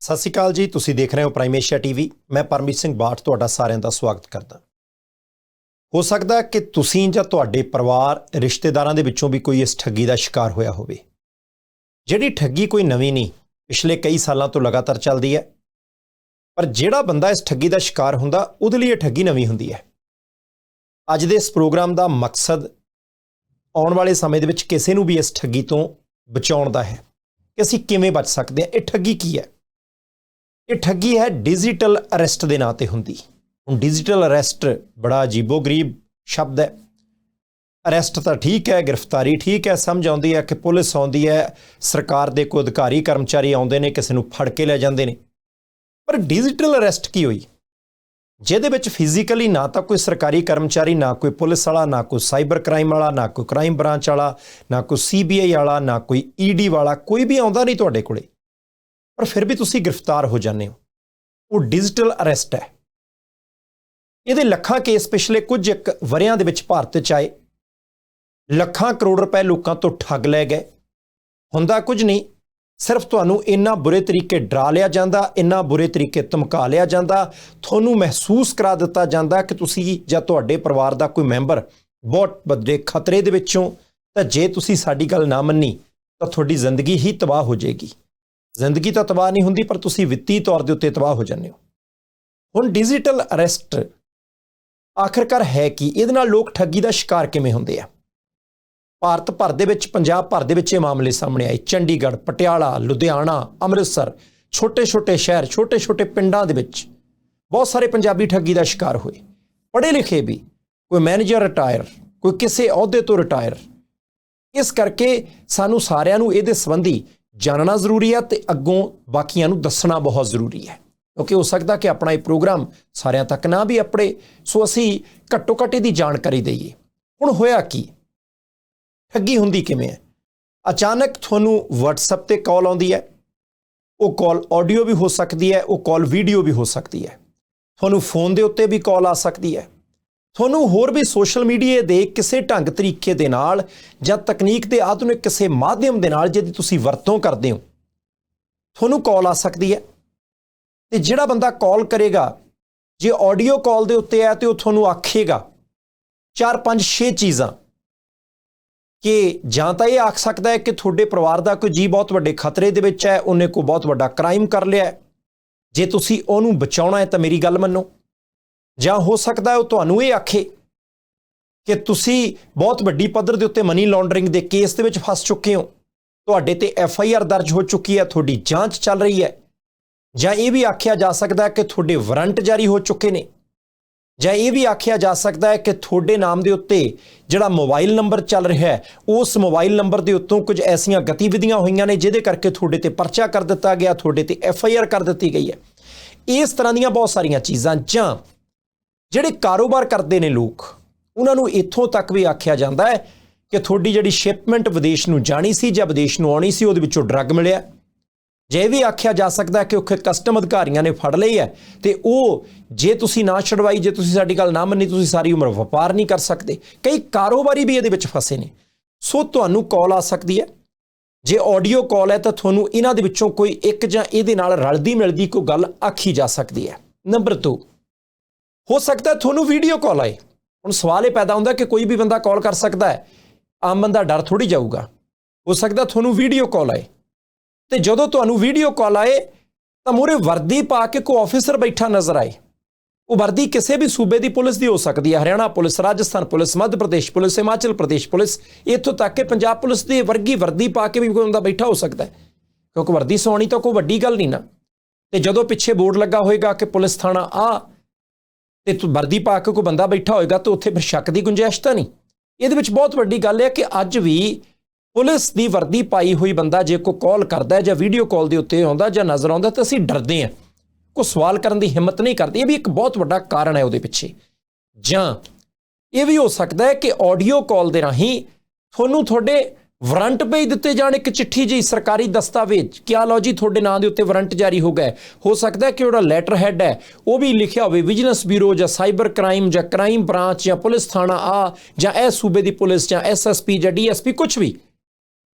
ਸਤਿ ਸ਼੍ਰੀ ਅਕਾਲ ਜੀ, ਤੁਸੀਂ ਦੇਖ ਰਹੇ ਹੋ ਪ੍ਰਾਈਮ ਏਸ਼ੀਆ ਟੀਵੀ ਮੈਂ ਪਰਮਜੀਤ ਸਿੰਘ ਬਾਠ, ਤੁਹਾਡਾ ਸਾਰਿਆਂ ਦਾ ਸਵਾਗਤ ਕਰਦਾ। ਹੋ ਸਕਦਾ ਕਿ ਤੁਸੀਂ ਜਾਂ ਤੁਹਾਡੇ ਪਰਿਵਾਰ, ਰਿਸ਼ਤੇਦਾਰਾਂ ਦੇ ਵਿੱਚੋਂ ਵੀ ਕੋਈ ਇਸ ਠੱਗੀ ਦਾ ਸ਼ਿਕਾਰ ਹੋਇਆ ਹੋਵੇ। ਜਿਹੜੀ ਠੱਗੀ ਕੋਈ ਨਵੀਂ ਨਹੀਂ, ਪਿਛਲੇ ਕਈ ਸਾਲਾਂ ਤੋਂ ਲਗਾਤਾਰ ਚੱਲਦੀ ਹੈ। ਪਰ ਜਿਹੜਾ ਬੰਦਾ ਇਸ ਠੱਗੀ ਦਾ ਸ਼ਿਕਾਰ ਹੁੰਦਾ, ਉਹਦੇ ਲਈ ਇਹ ਠੱਗੀ ਨਵੀਂ ਹੁੰਦੀ ਹੈ। ਅੱਜ ਦੇ ਇਸ ਪ੍ਰੋਗਰਾਮ ਦਾ ਮਕਸਦ ਆਉਣ ਵਾਲੇ ਸਮੇਂ ਦੇ ਵਿੱਚ ਕਿਸੇ ਨੂੰ ਵੀ ਇਸ ਠੱਗੀ ਤੋਂ ਬਚਾਉਣ ਦਾ ਹੈ। ਕਿ ਅਸੀਂ ਕਿਵੇਂ ਬਚ ਸਕਦੇ ਹਾਂ? ਇਹ ਠੱਗੀ ਕੀ ਹੈ? ਇਹ ਠੱਗੀ ਹੈ ਡਿਜੀਟਲ ਅਰੈਸਟ ਦੇ ਨਾਂ ਤੇ ਹੁੰਦੀ। ਹੁਣ ਡਿਜੀਟਲ ਅਰੈਸਟ ਬੜਾ ਅਜੀਬੋ-ਗਰੀਬ ਸ਼ਬਦ ਹੈ। ਅਰੈਸਟ ਤਾਂ ਠੀਕ ਹੈ, ਗ੍ਰਿਫਤਾਰੀ ਠੀਕ ਹੈ, ਸਮਝ ਆਉਂਦੀ ਹੈ ਕਿ ਪੁਲਿਸ ਆਉਂਦੀ ਹੈ, ਸਰਕਾਰ ਦੇ ਕੋਈ ਅਧਿਕਾਰੀ, ਕਰਮਚਾਰੀ ਆਉਂਦੇ ਨੇ, ਕਿਸੇ ਨੂੰ ਫੜ ਕੇ ਲੈ ਜਾਂਦੇ ਨੇ। ਪਰ ਡਿਜੀਟਲ ਅਰੈਸਟ ਕੀ ਹੋਈ? ਜਿਹਦੇ ਵਿੱਚ ਫਿਜ਼ੀਕਲੀ ਨਾ ਤਾਂ ਕੋਈ ਸਰਕਾਰੀ ਕਰਮਚਾਰੀ, ਨਾ ਕੋਈ ਪੁਲਿਸ ਵਾਲਾ, ਨਾ ਕੋਈ ਸਾਈਬਰ ਕ੍ਰਾਈਮ ਵਾਲਾ, ਨਾ ਕੋਈ ਕ੍ਰਾਈਮ ਬ੍ਰਾਂਚ ਵਾਲਾ, ਨਾ ਕੋਈ ਸੀਬੀਆਈ ਵਾਲਾ, ਨਾ ਕੋਈ ਈਡੀ ਵਾਲਾ, ਕੋਈ ਵੀ ਆਉਂਦਾ ਨਹੀਂ ਤੁਹਾਡੇ ਕੋਲੇ। ਪਰ ਫਿਰ ਵੀ ਤੁਸੀਂ ਗ੍ਰਿਫਤਾਰ ਹੋ ਜਾਂਦੇ ਹੋ। ਉਹ ਡਿਜੀਟਲ ਅਰੈਸਟ ਹੈ। ਇਹਦੇ ਲੱਖਾਂ ਕੇਸ ਪਿਛਲੇ ਕੁਝ ਇੱਕ ਵਰਿਆਂ ਦੇ ਵਿੱਚ ਭਾਰਤ 'ਚ ਆਏ। ਲੱਖਾਂ ਕਰੋੜ ਰੁਪਏ ਲੋਕਾਂ ਤੋਂ ਠੱਗ ਲੈ ਗਏ। ਹੁੰਦਾ ਕੁਝ ਨਹੀਂ, ਸਿਰਫ ਤੁਹਾਨੂੰ ਇੰਨਾ ਬੁਰੇ ਤਰੀਕੇ ਡਰਾ ਲਿਆ ਜਾਂਦਾ, ਇੰਨਾ ਬੁਰੇ ਤਰੀਕੇ ਧਮਕਾ ਲਿਆ ਜਾਂਦਾ, ਤੁਹਾਨੂੰ ਮਹਿਸੂਸ ਕਰਾ ਦਿੱਤਾ ਜਾਂਦਾ ਕਿ ਤੁਸੀਂ ਜਾਂ ਤੁਹਾਡੇ ਪਰਿਵਾਰ ਦਾ ਕੋਈ ਮੈਂਬਰ ਬਹੁਤ ਵੱਡੇ ਖਤਰੇ ਦੇ ਵਿੱਚੋਂ ਤਾਂ ਜੇ ਤੁਸੀਂ ਸਾਡੀ ਗੱਲ ਨਾ ਮੰਨੀ, ਤਾਂ ਤੁਹਾਡੀ ਜ਼ਿੰਦਗੀ ਹੀ ਤਬਾਹ ਹੋ ਜਾਏਗੀ। ਜ਼ਿੰਦਗੀ ਤਾਂ ਤਬਾਹ ਨਹੀਂ ਹੁੰਦੀ, ਪਰ ਤੁਸੀਂ ਵਿੱਤੀ ਤੌਰ ਦੇ ਉੱਤੇ ਤਬਾਹ ਹੋ ਜਾਂਦੇ ਹੋ। ਹੁਣ ਡਿਜੀਟਲ ਅਰੈਸਟ ਆਖਰਕਾਰ ਹੈ ਕੀ? ਇਹਦੇ ਨਾਲ ਲੋਕ ਠੱਗੀ ਦਾ ਸ਼ਿਕਾਰ ਕਿਵੇਂ ਹੁੰਦੇ ਆ? ਭਾਰਤ ਭਰ ਦੇ ਵਿੱਚ, ਪੰਜਾਬ ਭਰ ਦੇ ਵਿੱਚ ਇਹ ਮਾਮਲੇ ਸਾਹਮਣੇ ਆਏ। ਚੰਡੀਗੜ੍ਹ, ਪਟਿਆਲਾ, ਲੁਧਿਆਣਾ, ਅੰਮ੍ਰਿਤਸਰ, ਛੋਟੇ-ਛੋਟੇ ਸ਼ਹਿਰ, ਛੋਟੇ-ਛੋਟੇ ਪਿੰਡਾਂ ਦੇ ਵਿੱਚ ਬਹੁਤ ਸਾਰੇ ਪੰਜਾਬੀ ਠੱਗੀ ਦਾ ਸ਼ਿਕਾਰ ਹੋਏ। ਪੜ੍ਹੇ ਲਿਖੇ ਵੀ, ਕੋਈ ਮੈਨੇਜਰ ਰਿਟਾਇਰ, ਕੋਈ ਕਿਸੇ ਅਹੁਦੇ ਤੋਂ ਰਿਟਾਇਰ। ਇਸ ਕਰਕੇ ਸਾਨੂੰ ਸਾਰਿਆਂ ਨੂੰ ਇਹਦੇ ਸੰਬੰਧੀ ਜਾਣਨਾ ਜ਼ਰੂਰੀ ਹੈ ਤੇ ਅੱਗੋਂ ਬਾਕੀਆਂ ਨੂੰ ਦੱਸਣਾ ਬਹੁਤ ਜ਼ਰੂਰੀ ਹੈ। ਕਿਉਂਕਿ ਹੋ ਸਕਦਾ ਕਿ ਆਪਣਾ ਇਹ ਪ੍ਰੋਗਰਾਮ ਸਾਰਿਆਂ ਤੱਕ ਨਾ ਵੀ ਅਪੜੇ, ਸੋ ਅਸੀਂ ਘੱਟੋ ਘੱਟ ਦੀ ਜਾਣਕਾਰੀ ਦਈਏ। ਹੁਣ ਹੋਇਆ ਕੀ? ਠੱਗੀ ਹੁੰਦੀ ਕਿਵੇਂ ਹੈ? ਅਚਾਨਕ ਤੁਹਾਨੂੰ WhatsApp ਤੇ ਕਾਲ ਆਉਂਦੀ ਹੈ, ਉਹ ਕਾਲ ਆਡੀਓ ਵੀ ਹੋ ਸਕਦੀ ਹੈ, ਉਹ ਕਾਲ ਵੀਡੀਓ ਵੀ ਹੋ ਸਕਦੀ ਹੈ। ਤੁਹਾਨੂੰ ਫੋਨ ਦੇ ਉੱਤੇ ਵੀ ਕਾਲ ਆ ਸਕਦੀ ਹੈ। ਤੁਹਾਨੂੰ ਹੋਰ ਵੀ ਸੋਸ਼ਲ ਮੀਡੀਆ ਦੇ ਕਿਸੇ ਢੰਗ ਤਰੀਕੇ ਦੇ ਨਾਲ ਜਾਂ ਤਕਨੀਕ ਦੇ ਆਧੁਨਿਕ ਕਿਸੇ ਮਾਧਿਅਮ ਦੇ ਨਾਲ ਜਿਹਦੀ ਤੁਸੀਂ ਵਰਤੋਂ ਕਰਦੇ ਹੋ, ਤੁਹਾਨੂੰ ਕਾਲ ਆ ਸਕਦੀ ਹੈ। ਤੇ ਜਿਹੜਾ ਬੰਦਾ ਕਾਲ ਕਰੇਗਾ, ਜੇ ਆਡੀਓ ਕਾਲ ਦੇ ਉੱਤੇ ਹੈ ਤੇ ਉਹ ਤੁਹਾਨੂੰ ਆਖੇਗਾ 4 5 6 ਚੀਜ਼ਾਂ ਕਿ ਜਾਂ ਤਾਂ ਇਹ ਆਖ ਸਕਦਾ ਹੈ ਕਿ ਤੁਹਾਡੇ ਪਰਿਵਾਰ ਦਾ ਕੋਈ ਜੀ ਬਹੁਤ ਵੱਡੇ ਖਤਰੇ ਦੇ ਵਿੱਚ ਹੈ, ਉਹਨੇ ਕੋਈ ਬਹੁਤ ਵੱਡਾ ਕ੍ਰਾਈਮ ਕਰ ਲਿਆ ਜੇ ਤੁਸੀਂ ਉਹਨੂੰ ਬਚਾਉਣਾ ਹੈ ਤਾਂ ਮੇਰੀ ਗੱਲ ਮੰਨੋ। ਜਾਂ ਹੋ ਸਕਦਾ ਹੈ ਉਹ ਤੁਹਾਨੂੰ ਇਹ ਆਖੇ ਕਿ ਤੁਸੀਂ ਬਹੁਤ ਵੱਡੀ ਪੱਧਰ ਦੇ ਉੱਤੇ ਮਨੀ ਲਾਂਡਰਿੰਗ ਦੇ ਕੇਸ ਦੇ ਵਿੱਚ ਫਸ ਚੁੱਕੇ ਹੋ। ਤੁਹਾਡੇ ਤੇ ਐਫ ਆਈ ਆਰ ਦਰਜ ਹੋ ਚੁੱਕੀ ਹੈ, ਤੁਹਾਡੀ ਜਾਂਚ ਚੱਲ ਰਹੀ ਹੈ। ਜਾਂ ਇਹ ਵੀ ਆਖਿਆ ਜਾ ਸਕਦਾ ਹੈ ਕਿ ਤੁਹਾਡੇ ਵਾਰੰਟ ਜਾਰੀ ਹੋ ਚੁੱਕੇ ਨੇ। ਜਾਂ ਇਹ ਵੀ ਆਖਿਆ ਜਾ ਸਕਦਾ ਹੈ ਕਿ ਤੁਹਾਡੇ ਨਾਮ ਦੇ ਉੱਤੇ ਜਿਹੜਾ ਮੋਬਾਈਲ ਨੰਬਰ ਚੱਲ ਰਿਹਾ ਹੈ, ਉਸ ਮੋਬਾਈਲ ਨੰਬਰ ਦੇ ਉੱਤੋਂ ਕੁਝ ਐਸੀਆਂ ਗਤੀਵਿਧੀਆਂ ਹੋਈਆਂ ਨੇ, ਜਿਹਦੇ ਕਰਕੇ ਤੁਹਾਡੇ ਤੇ ਪਰਚਾ ਕਰ ਦਿੱਤਾ ਗਿਆ, ਤੁਹਾਡੇ ਤੇ ਐਫ ਆਈ ਆਰ ਕਰ ਦਿੱਤੀ ਗਈ ਹੈ। ਇਸ ਤਰ੍ਹਾਂ ਦੀਆਂ ਬਹੁਤ ਸਾਰੀਆਂ ਚੀਜ਼ਾਂ ਜਾਂ ਜਿਹੜੇ ਕਾਰੋਬਾਰ ਕਰਦੇ ਨੇ ਲੋਕ, ਉਹਨਾਂ ਨੂੰ ਇੱਥੋਂ ਤੱਕ ਵੀ ਆਖਿਆ ਜਾਂਦਾ ਹੈ ਕਿ ਤੁਹਾਡੀ ਜਿਹੜੀ ਸ਼ਿਪਮੈਂਟ ਵਿਦੇਸ਼ ਨੂੰ ਜਾਣੀ ਸੀ ਜਾਂ ਵਿਦੇਸ਼ ਨੂੰ ਆਉਣੀ ਸੀ, ਉਹਦੇ ਵਿੱਚੋਂ ਡਰੱਗ ਮਿਲਿਆ। ਜੇ ਵੀ ਆਖਿਆ ਜਾ ਸਕਦਾ ਕਿ ਉੱਥੇ ਕਸਟਮ ਅਧਿਕਾਰੀਆਂ ਨੇ ਫੜ ਲਈ ਹੈ, ਤੇ ਉਹ ਜੇ ਤੁਸੀਂ ਨਾ ਛਡਵਾਈ, ਜੇ ਤੁਸੀਂ ਸਾਡੀ ਗੱਲ ਨਾ ਮੰਨੀ, ਤੁਸੀਂ ਸਾਰੀ ਉਮਰ ਵਪਾਰ ਨਹੀਂ ਕਰ ਸਕਦੇ। ਕਈ ਕਾਰੋਬਾਰੀ ਵੀ ਇਹਦੇ ਵਿੱਚ ਫਸੇ ਨੇ। ਸੋ ਤੁਹਾਨੂੰ ਕਾਲ ਆ ਸਕਦੀ ਹੈ। ਜੇ ਆਡੀਓ ਕਾਲ ਹੈ, ਤਾਂ ਤੁਹਾਨੂੰ ਇਹਨਾਂ ਦੇ ਵਿੱਚੋਂ ਕੋਈ ਇੱਕ ਜਾਂ ਇਹਦੇ ਨਾਲ ਰਲਦੀ ਮਿਲਦੀ ਕੋਈ ਗੱਲ ਆਖੀ ਜਾ ਸਕਦੀ ਹੈ। ਨੰਬਰ 2 ਹੋ ਸਕਦਾ ਤੁਹਾਨੂੰ ਵੀਡੀਓ ਕਾਲ ਆਏ। ਹੁਣ ਸਵਾਲ ਇਹ ਪੈਦਾ ਹੁੰਦਾ ਕਿ ਕੋਈ ਵੀ ਬੰਦਾ ਕਾਲ ਕਰ ਸਕਦਾ ਹੈ। ਆਮ ਬੰਦਾ ਡਰ ਥੋੜੀ ਜਾਊਗਾ। ਹੋ ਸਕਦਾ ਤੁਹਾਨੂੰ ਵੀਡੀਓ ਕਾਲ ਆਏ। ਤੇ ਜਦੋਂ ਤੁਹਾਨੂੰ ਵੀਡੀਓ ਕਾਲ ਆਏ, ਤਾਂ ਮੂਰੇ ਵਰਦੀ ਪਾ ਕੇ ਕੋਈ ਆਫੀਸਰ ਬੈਠਾ ਨਜ਼ਰ ਆਏ। ਉਹ ਵਰਦੀ ਕਿਸੇ ਵੀ ਸੂਬੇ ਦੀ ਪੁਲਿਸ ਦੀ ਹੋ ਸਕਦੀ ਹੈ। Haryana police, Rajasthan police, Madhya Pradesh police, Himachal Pradesh police, ਇੱਥੋਂ ਤੱਕ ਕਿ ਪੰਜਾਬ ਪੁਲਿਸ ਦੀ ਵਰਗੀ ਵਰਦੀ ਪਾ ਕੇ ਵੀ ਕੋਈ ਬੰਦਾ ਬੈਠਾ ਹੋ ਸਕਦਾ ਹੈ। ਕਿਉਂਕਿ ਵਰਦੀ ਸੋਣੀ ਤਾਂ ਕੋਈ ਵੱਡੀ ਗੱਲ ਨਹੀਂ ਨਾ। ਤੇ ਜਦੋਂ ਪਿੱਛੇ ਬੋਰਡ ਲੱਗਾ ਹੋਏਗਾ ਕਿ ਪੁਲਿਸ ਥਾਣਾ ਆ ਤੇ ਵਰਦੀ ਪਾ ਕੇ ਕੋਈ ਬੰਦਾ ਬੈਠਾ ਹੋਏਗਾ ਤਾਂ ਉੱਥੇ ਫਿਰ ਸ਼ੱਕ ਦੀ ਗੁੰਜਾਇਸ਼ ਤਾਂ ਨਹੀਂ। ਇਹਦੇ ਵਿੱਚ ਬਹੁਤ ਵੱਡੀ ਗੱਲ ਹੈ ਕਿ ਅੱਜ ਵੀ ਪੁਲਿਸ ਦੀ ਵਰਦੀ ਪਾਈ ਹੋਈ ਬੰਦਾ ਜੇ ਕੋਈ ਕਾਲ ਕਰਦਾ ਹੈ ਜਾਂ ਵੀਡੀਓ ਕਾਲ ਦੇ ਉੱਤੇ ਆਉਂਦਾ ਜਾਂ ਨਜ਼ਰ ਆਉਂਦਾ ਤਾਂ ਅਸੀਂ ਡਰਦੇ ਹਾਂ। ਕੋਈ ਸਵਾਲ ਕਰਨ ਦੀ ਹਿੰਮਤ ਨਹੀਂ ਕਰਦੇ। ਇਹ ਵੀ ਇੱਕ ਬਹੁਤ ਵੱਡਾ ਕਾਰਨ ਹੈ ਉਹਦੇ ਪਿੱਛੇ। ਜਾਂ ਇਹ ਵੀ ਹੋ ਸਕਦਾ ਹੈ ਕਿ ਆਡੀਓ ਕਾਲ ਦੇ ਰਾਹੀਂ ਤੁਹਾਨੂੰ ਤੁਹਾਡੇ ਵਾਰੰਟ ਭੇਜ ਦਿੱਤੇ ਜਾਣ ਇੱਕ ਚਿੱਠੀ ਜੀ ਸਰਕਾਰੀ ਦਸਤਾਵੇਜ਼। ਕਿਆ ਲਓ ਜੀ, ਤੁਹਾਡੇ ਨਾਂ ਦੇ ਉੱਤੇ ਵਾਰੰਟ ਜਾਰੀ ਹੋ ਗਿਆ ਹੋ। ਸਕਦਾ ਕਿ ਉਹਦਾ ਲੈਟਰ ਹੈਡ ਹੈ। ਉਹ ਵੀ ਲਿਖਿਆ ਹੋਵੇ ਵਿਜੀਲੈਂਸ ਬਿਊਰੋ ਜਾਂ ਸਾਈਬਰ ਕ੍ਰਾਈਮ ਜਾਂ ਕ੍ਰਾਈਮ ਬ੍ਰਾਂਚ ਜਾਂ ਪੁਲਿਸ ਥਾਣਾ ਆ ਜਾਂ ਇਹ ਸੂਬੇ ਦੀ ਪੁਲਿਸ ਜਾਂ ਐਸਐਸਪੀ ਜਾਂ ਡੀਐਸਪੀ ਕੁਝ ਵੀ।